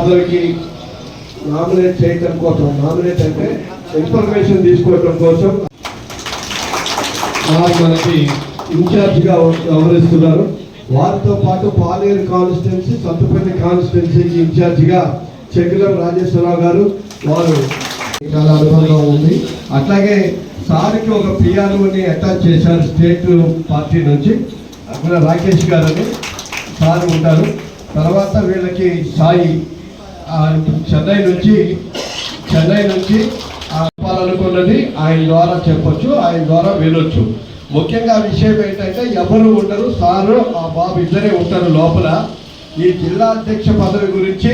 పదవికి నామినేట్ చేయటం కోసం నామినేట్ అంటే ఇన్ఫర్మేషన్ తీసుకోవటం కోసం మనకి ఇన్ఛార్జ్గా వ్యవహరిస్తున్నారు. వారితో పాటు పాలేరు కాన్స్టిట్యున్సీ సత్తుపల్లి కాన్స్టిట్యున్సీకి ఇన్ఛార్జిగా చెక్కులం రాజేశ్వరరావు గారు వారు చాలా అనుభవం ఉంది. అట్లాగే సార్కి ఒక పిఆర్ఓని అటాచ్ చేశారు స్టేట్ పార్టీ నుంచి. అక్కడ రాకేష్ గారు అని సార్ ఉంటారు. తర్వాత వీళ్ళకి సాయి చెన్నై నుంచి చెన్నై నుంచి చెప్పాలనుకున్నది ఆయన ద్వారా చెప్పొచ్చు ఆయన ద్వారా వినొచ్చు. ముఖ్యంగా విషయం ఏంటంటే ఎవరు ఉండరు సారు ఆ బాబు ఇద్దరే ఉంటారు లోపల. ఈ జిల్లా అధ్యక్ష పదవి గురించి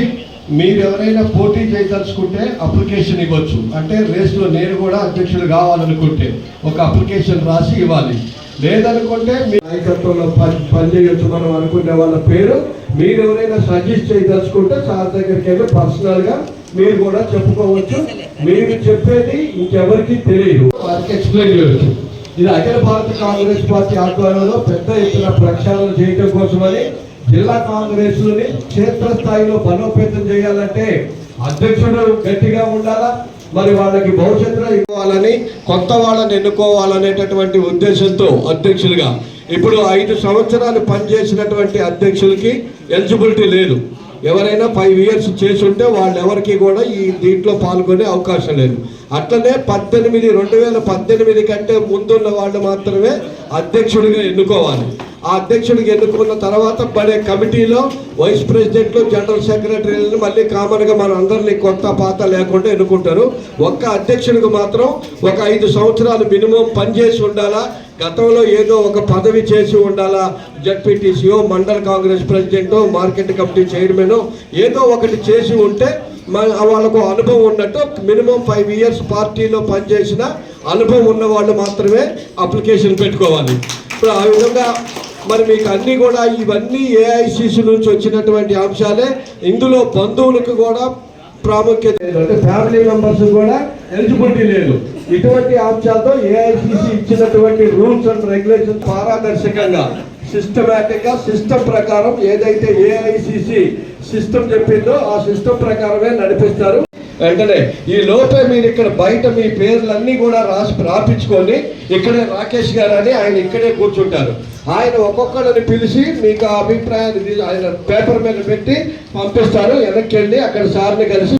మీరు ఎవరైనా పోటీ చేయదలుచుకుంటే అప్లికేషన్ ఇవ్వచ్చు. అంటే రేసులో నేను కూడా అధ్యక్షుడు కావాలనుకుంటే ఒక అప్లికేషన్ రాసి ఇవ్వాలి. లేదనుకుంటే మీ నాయకత్వంలో పని పనిచేయొచ్చు మనం అనుకునే వాళ్ళ పేరు మీరు ఎవరైనా సజెస్ట్ చేయదలుచుకుంటే సార్ దగ్గరికి వెళ్ళి పర్సనల్గా మీరు కూడా చెప్పుకోవచ్చు. మీరు చెప్పేది ఇంకెవరికి తెలియదు. వారికి ఎక్స్ప్లెయిన్ చేయవచ్చు ఇది అఖిల భారత కాంగ్రెస్ పార్టీ ఆధ్వర్యంలో పెద్ద ఎత్తున ప్రక్షాళన చేయడం కోసమని జిల్లా కాంగ్రెస్ని క్షేత్రస్థాయిలో బలోపేతం చేయాలంటే అధ్యక్షుడు గట్టిగా ఉండాలా? మరి వాళ్ళకి భవిష్యత్తులో ఇవ్వాలని కొత్త వాళ్ళని ఎన్నుకోవాలనేటటువంటి ఉద్దేశంతో అధ్యక్షులుగా ఇప్పుడు ఐదు సంవత్సరాలు పనిచేసినటువంటి అధ్యక్షులకి ఎలిజిబిలిటీ లేదు. ఎవరైనా ఫైవ్ ఇయర్స్ చేసి ఉంటే వాళ్ళు ఎవరికి కూడా ఈ దీంట్లో పాల్గొనే అవకాశం లేదు. అట్లనే పద్దెనిమిది రెండు వేల పద్దెనిమిది కంటే ముందున్న వాళ్ళు మాత్రమే అధ్యక్షుడిగా ఎన్నుకోవాలి. ఆ అధ్యక్షుడికి ఎన్నుకున్న తర్వాత పడే కమిటీలో వైస్ ప్రెసిడెంట్లు జనరల్ సెక్రటరీలను మళ్ళీ కామన్గా మన అందరినీ కొత్త పాత లేకుండా ఎన్నుకుంటారు. ఒక్క అధ్యక్షుడికి మాత్రం ఒక ఐదు సంవత్సరాలు మినిమం పనిచేసి ఉండాలా? గతంలో ఏదో ఒక పదవి చేసి ఉండాలా? జడ్పీటీసీఓ mandal Congress president market committee chairman ఏదో ఒకటి చేసి ఉంటే మన వాళ్ళకు అనుభవం ఉన్నట్టు మినిమం ఫైవ్ ఇయర్స్ పార్టీలో పనిచేసిన అనుభవం ఉన్న వాళ్ళు మాత్రమే అప్లికేషన్ పెట్టుకోవాలి. ఇప్పుడు ఆ విధంగా మరి మీకు అన్ని కూడా ఇవన్నీ ఏఐసిసి నుంచి వచ్చినటువంటి అంశాలే. ఇందులో బంధువులకు కూడా ప్రాముఖ్యత లేదు. అంటే ఫ్యామిలీ మెంబర్స్ కూడా ఎలిజిబిలిటీ లేదు. ఇటువంటి అంశాలతో ఏఐసిసి ఇచ్చినటువంటి రూల్స్ అండ్ రెగ్యులేషన్స్ పారదర్శకంగా సిస్టమేటిక్గా సిస్టమ్ ప్రకారం ఏదైతే ఏఐసిసి సిస్టమ్ చెప్పిందో ఆ సిస్టమ్ ప్రకారమే నడిపిస్తారు. వెంటనే ఈ లోపే మీరు ఇక్కడ బయట మీ పేర్లన్నీ కూడా రాసి రాపించుకొని ఇక్కడే రాకేష్ గారు అని ఆయన ఇక్కడే కూర్చుంటారు. ఆయన ఒక్కొక్కరిని పిలిచి మీకు ఆ అభిప్రాయాన్ని ఆయన పేపర్ మీద పెట్టి పంపిస్తారు. వెనక్కి వెళ్ళి అక్కడ సార్ని కలిసి